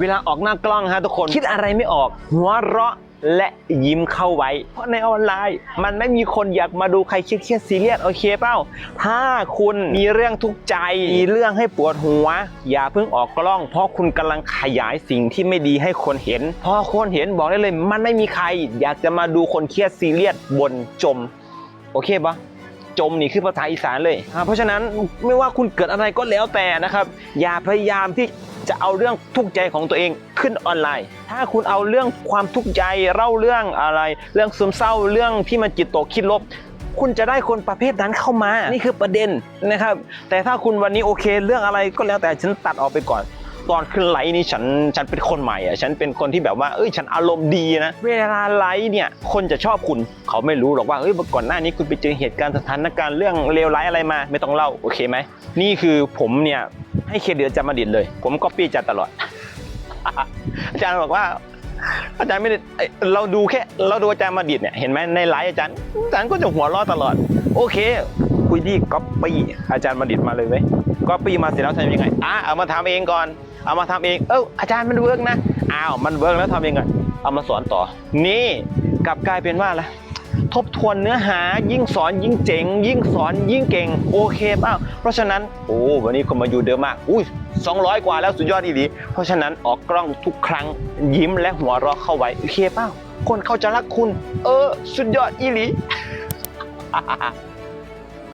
เวลาออกหน้ากล้องฮะทุกคน คิดอะไรไม่ออก หัวเราะและยิ้มเข้าไว้ เพราะในออนไลน์ มันไม่มีคนอยากมาดูใครเครียดซีเรียสโอเคเปล่า ถ้าคุณมีเรื่องทุกข์ใจ มีเรื่องให้ปวดหัว อย่าเพิ่งออกกล้อง เพราะคุณกำลังขยายสิ่งที่ไม่ดีให้คนเห็น พอคนเห็นบอกได้เลย มันไม่มีใคร อยากจะมาดูคนเครียดซีเรียสบนจม โอเคปะจมนี่คือภาษาอีสานเลย เพราะฉะนั้นไม่ว่าคุณเกิดอะไรก็แล้วแต่นะครับ อย่าพยายามที่ จะเอาเรื่องทุกข์ใจของตัวเองขึ้นออนไลน์ ถ้าคุณเอาเรื่องความทุกข์ใจเล่าเรื่องอะไร เรื่องซึมเศร้าเรื่องที่มันจิตตกคิดลบ คุณจะได้คนประเภทนั้นเข้ามา นี่คือประเด็นนะครับ แต่ถ้าคุณวันนี้โอเค เรื่องอะไรก็แล้วแต่ฉันตัดออกไปก่อนตอนขึ้นไลฟ์นี่ฉันฉันเป็นคนใหม่อะฉันเป็นคนที่แบบว่าเอ้ยฉันอารมณ์ดีนะเวลาไลฟ์เนี่ยคนจะชอบคุณเขาไม่รู้หรอกว่าเอ้ยก่อนหน้านี้คุณไปเจอเหตุการณ์สถานการณ์เรื่องเลวร้ายอะไรมา ไม่ต้องเล่าโอเคไหมนี่คือผมเนี่ย ให้เครดิตอาจารย์มาดิดเลย ผมก็ปี้อาจารย์ตลอด อาจารย์บอกว่า อาจารย์ไม่ได้เราดูแค่ เราดูอาจารย์มาดิดเนี่ยเห็นไหมในไลฟ์อาจารย์อาจารย์ก็จะหัวเราะตลอด โอเคคุยดีก๊อปปี้อาจารย์มาดิดมาเลยเว้ยก๊อปปี้มาเสร็จแล้วทำยังไงอะเอามาทำเองก่อน เอามาทำเอง เอออาจารย์มันเวิร์กนะอ้าวมันเวิร์กแล้วทำยังไงเอามาสอนต่อ นี่กลับกลายเป็นว่าอะไร ทบทวนเนื้อหายิ่งสอนยิ่งเจ๋ง ยิ่งสอนยิ่งเก่งโอเคเปล่าเพราะฉะนั้นโอ้วันนี้คนมาอยู่เดิมมากอุ้ย200 กว่าแล้วสุดยอดดีเพราะฉะนั้นออกกล้องทุกครั้งยิ้มและหัวเราะเข้าไว้โอเคเปล่าคนเขาจะรักคุณ เออ สุดยอดอีหลี